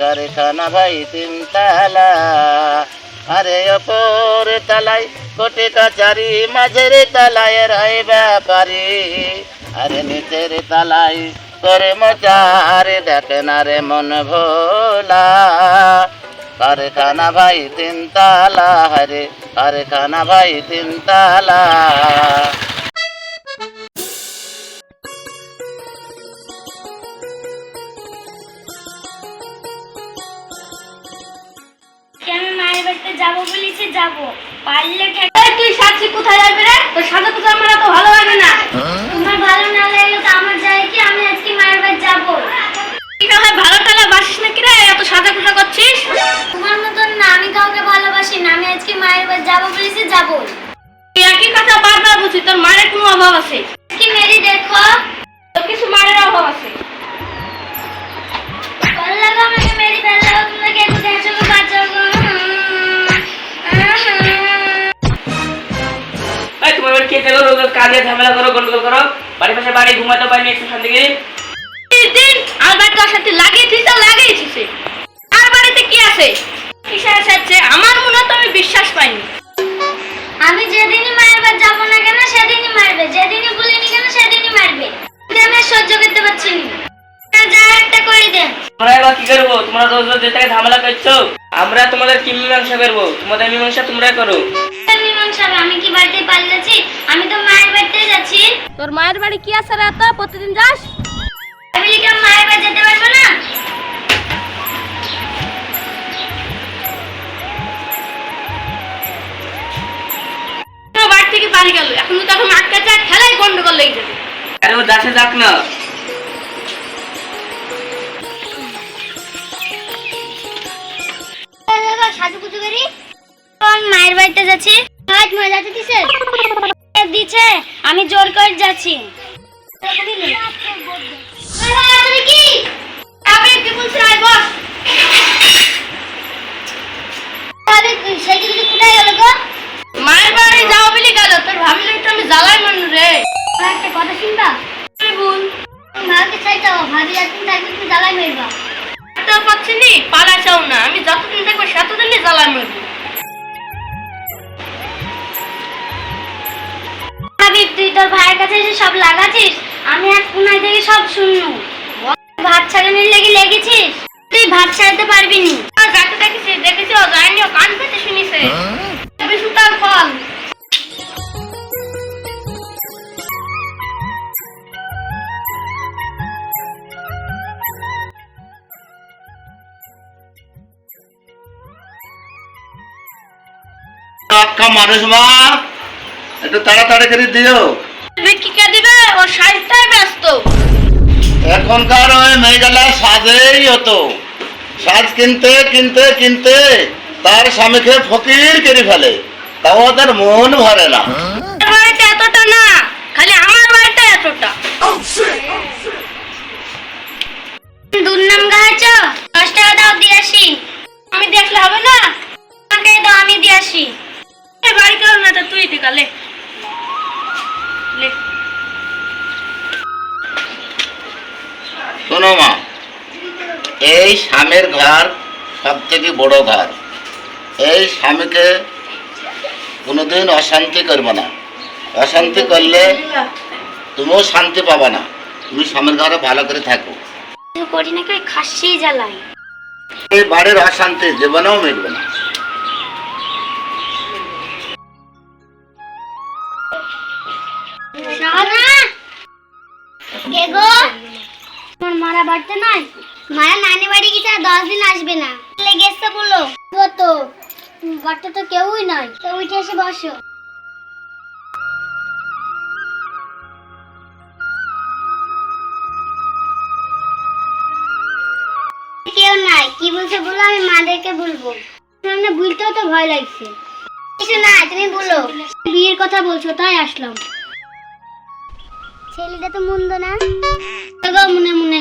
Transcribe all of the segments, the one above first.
কারখানা ভাই তিনতলা। আরে অপর তালাই কোটি কাচারি, মাঝের তালায় রয় ব্যাপারি। আরে নিচের তালাই করে মচারে দেখে না রে মন ভোলা। কারখানা ভাই তিনতলা হরে কারখানা ভাই তিনতলা। ঝামেলা করো গন্ডগোল করো। বাড়ি পাশে বাড়ি ঘুমাতে পারিনি একটু শান্তি করে দিন আর বাড়িতে অশান্তি লাগিয়েছিস তো লাগিয়েছিস আর বাড়িতে কি আছে? কিসের আছে আমার মনে তো আমি বিশ্বাস পাইনি। আমি যেদিনই মায়ের বাড়ি যাব না কেন সেদিনই মারবে। যেদিনই বলিনি কেন সেদিনই মারবে। আমি সহ্য করতে পারছি না। যা একটা করে দেন। তোমরা এবার কি করব? তোমরা রোজ রোজ ঝামেলা করছ। আমরা তোমাদের কি মীমাংসা করব? তোমাদের মীমাংসা তোমরা করো। মীমাংসা আমি কি বাড়িতে পালিয়ে আমি তো মায়ের বাড়িতে যাচ্ছি। তোর মায়ের বাড়ি কি আছে রে এত প্রতিদিন যাস? আমি কি মায়ের বাড়ি যেতে পারব না? তো বাড়ি থেকে বাড়ি গেল। এখন তো এখন আটকা যায় খেলাই গন্ডগোল লেগে যাবে। আরে ও যাচ্ছে যাক না। সাজুগুজু করি। কোন মায়ের বাড়িতে যাচ্ছি? হাত মরে যাচ্ছে দিছে। দিছে আমি জোর করে যাচ্ছি। কি আমি কি বলছি আই বস আরে সেটি কিছু কোথায় গেল গো মায়ের বাড়ি যাও বলে গেল। তোর ভাবলে একটু আমি জ্বালাই মানু রে। একটা কথা শুনবা? বোন মাকে চাইতে ভাবি একদিন থাকবে একটা পাচ্ছি নি পালাচাও না। আমি যতদিন দেখব সেতদিনই জ্বালাই মারবো। তুই তোর ভাইয়ের কাছে এসে সব লাগাচ্ছিস? আমি এক কোনায় থেকে সব শুনলু ভাত ছাড়ানোর লেগে লেগেছিস? তুই ভাত ছাড়াতে পারবি নি। আর যাকে মানুষ মা একটু তাড়াতাড়ি করে দিও। দিবে? ও ব্যস্ত। এখনকার ওই মেয়েগুলা সাজেই হতো। সাজ কিনতে কিনতে কিনতে তার স্বামীকে ফকির করে ফেলে। তাও তার মন ভরে না। শোনো মা এই স্বামীর ঘর সব থেকে বড় ঘর। এই স্বামীকে কোনোদিন অশান্তি করবে না। অশান্তি করলে তুমিও শান্তি পাবে না। তুমি স্বামীর ঘরে ভালো করে থাকো। করি নাকি ওই খাসি জ্বালাই। এই বাড়ির অশান্তি জীবনেও মিলবে না। মারা নাই মারা নানি বাড়ি গেছে আর দশ দিন আসবে না। লেগেছে বলো। ও তো। বাড়তে তো কেউই নাই তো উঠে এসে বসো। কেউ নাই। কি বলছে বলো, আমি মাদেরকে বলব। সামনে বুঝতেও তো ভয় লাগছে। কিছু না, তুমি বলো। বিয়ের কথা বলছো, তাই আসলাম। ছেলেটা তো মন্দ না? মনে মনে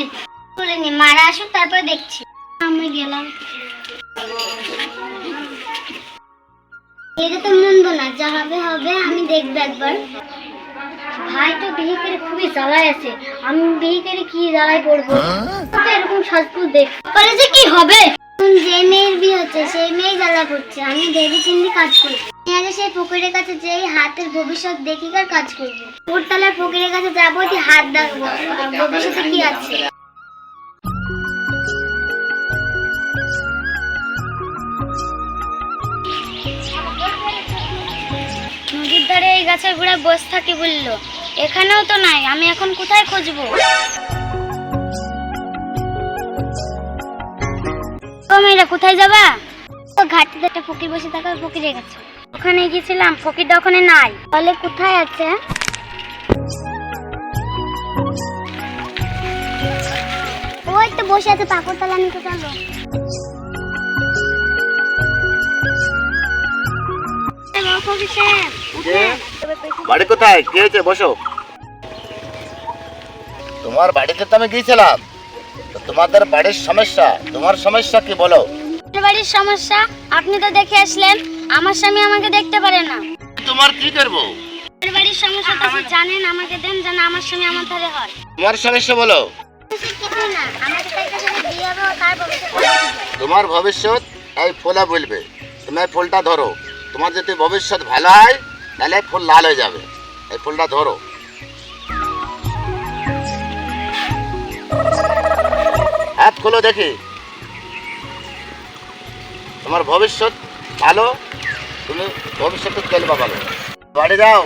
বলে নি মারা আসুক তারপর দেখছি। আমি গেলাম। এটা তো না যা হবে হবে আমি দেখব একবার। ভাই তো বিয়ে করে খুবই জ্বালায় আছে। আমি বিয়ে করে কি জ্বালায় পড়ব? এরকম সাজপুর দেখ। যে কি হবে? যে মেয়ের বিয়ে হচ্ছে সেই মেয়ে জ্বালা পড়ছে আমি ভেবে চিন্তি কাজ আগে সেই পুকুরের কাছে যেই হাতের ভবিষ্যৎ দেখিকার কাজ করব। উপরতলার পুকুরের কাছে যাব হাত দেখব ভবিষ্যতে কি আছে? গাছের গোড়ায় বসে থাকি বলল, এখানেও তো নাই, আমি এখন কোথায় খুঁজবো? ও কোথায় যাবা? তো ঘাটে একটা ফকির বসে থাকা ওই ফকিরে গেছে ওখানে গিয়েছিলাম, ফকিরটা ওখানে নাই। তাহলে কোথায় আছে? ওই তো বসে আছে পাকড়তলা নিতে চলো। ফকির সাহেব উঠেন। বাড়ি কোথায়? কে হয়েছে? বসো। তোমার বাড়িতে তো আমি গিয়েছিলাম। তো তোমাদের বাড়ির সমস্যা তোমার সমস্যা কি বলো? আপনার বাড়ির সমস্যা? আপনি তো দেখে আসলেন আমার স্বামী আমাকে দেখতে পারে না। তোমার কি করব? আপনার বাড়ির সমস্যা তো আপনি জানেন আমাকে দেন যেন আমার স্বামী আমার ধারে হয়। তোমার সমস্যা বলো। কিছুই না? আমাকে তাই কাছে বিয়ে হবে তার ভবিষ্যৎ তোমার ভবিষ্যৎ এই ফোলা বলবে। তুমি এই ফুলটা ধরো। তোমার যদি ভবিষ্যৎ ভালো হয় তাহলে ফুল লাল হয়ে যাবে। এই ফুলটা ধরো। হাত খোলো দেখি। তোমার ভবিষ্যৎ ভালো তুমি ভবিষ্যতে চলবা ভালো বাড়ি যাও।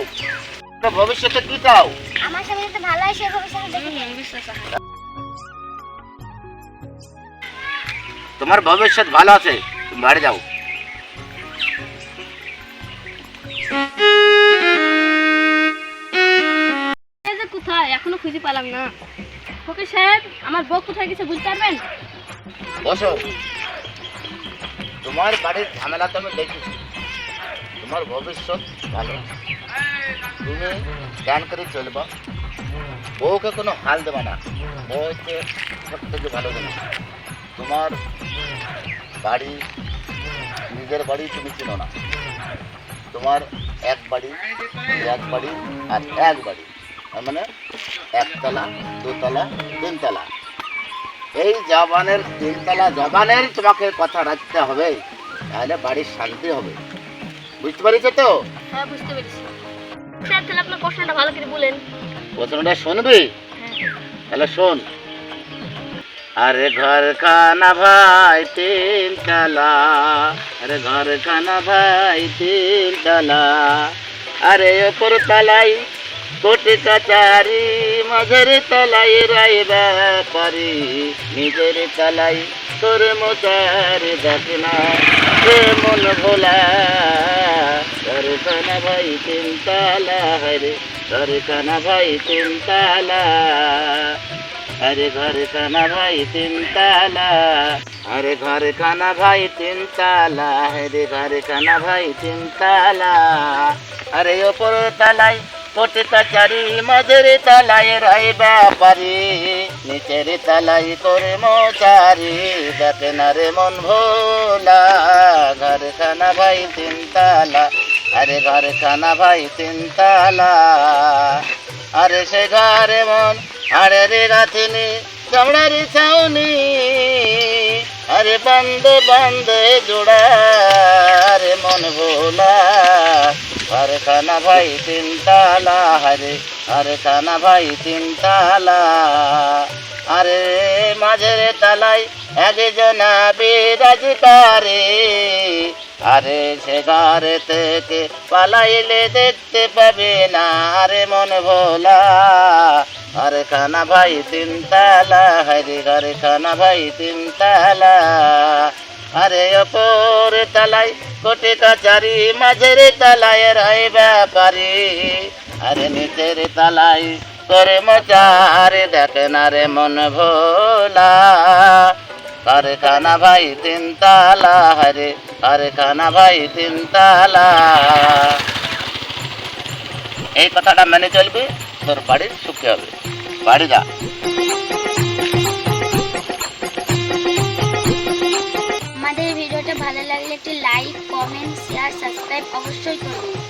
ভবিষ্যতে কি চাও? আমার ভালো ভবিষ্যতে তোমার ভবিষ্যৎ ভালো আছে তুমি বাড়ি যাও। খুঁজে পেলাম না। ফকির সাহেব আমার বউ কোথায় গেছে বুঝতে পারবেন? বসো। তোমার বাড়ির ঝামেলা তো আমি দেখেছি। তোমার ভবিষ্যৎ ভালো। তুমি জ্ঞান করে চলবা। বউকে কোনো হাল দেবে না। বউ হচ্ছে সব থেকে ভালো জিনিস তোমার বাড়ি, নিজের বাড়ি তুমি চিনো না। তোমার এক বাড়ি এক বাড়ি আর এক বাড়ি। তার মানে একতলা দুতলা তিনতলা। এই জবানের তিনতলা জবানের তোমাকে কথা রাখতে হবে তাহলে বাড়ির শান্তি হবে। বুঝতে পারিস তো? হ্যাঁ বুঝতে পেরেছি। স্যার তাহলে আপনার প্রশ্নটা ভালো করে বলেন। প্রশ্নটা শুনবি? তাহলে শোন। আরে ঘর খানা ভাই তিন তলা আরে ঘর খানা ভাই তিন তলা আরে ওপর তলাই কোটি কাচারি মাঝের তলাই রাইবা পারি, নিজের তলাই তোর মোচারি দেখিনা। সে মন ভোলা, তোর কানা ভাই তিনতালা হরে তোর কানা ভাই তিনতালা। আরে ঘর কানা ভাই তিনতালা, আরে ঘর কানা ভাই তিনতালা আরে ঘর কানা ভাই তিনতালা। আরে ওপর তালাই কাচারি মাঝের তালায় রাই ব্যাপারি নিচের তালাই করে মোচারি দেখে না রে মন ভোলা। ঘর খানা ভাই তিন তালা আরে ঘর খানা ভাই তিন তালা আরে সে ঘরে মন আরে রে রাতিনি চামড়ার ছাউনি। আরে বন্দে বন্দে জোড়া আরে মন ভোলা। আরে খানা ভাই তিন তালা আরে আরে খানা ভাই তিন তালা আরে মাঝের তালাই একজনা বিরাজ করে আরে সে ঘরে থেকে পালাইলে দেখতে পাবে না আরে মন ভোলা আরে খানা ভাই তিন তালা হরে ঘরে খানা ভাই তিন আরে অপর তালাই কোটি কাচারি মাঝের তালায় রয় ব্যাপারি। আরে নিচের তালাই করে মচারে দেখে না রে মন ভোলা। আরে খানা ভাই তিন তালা হরে আরে খানা ভাই তিন তালা। এই কথাটা মেনে চলবে, তোর বাড়ির সুখে হবে। বাড়ি যা। আমাদের ভিডিওটা ভালো লাগলে একটি like Amin. Siyaset ve alışveriş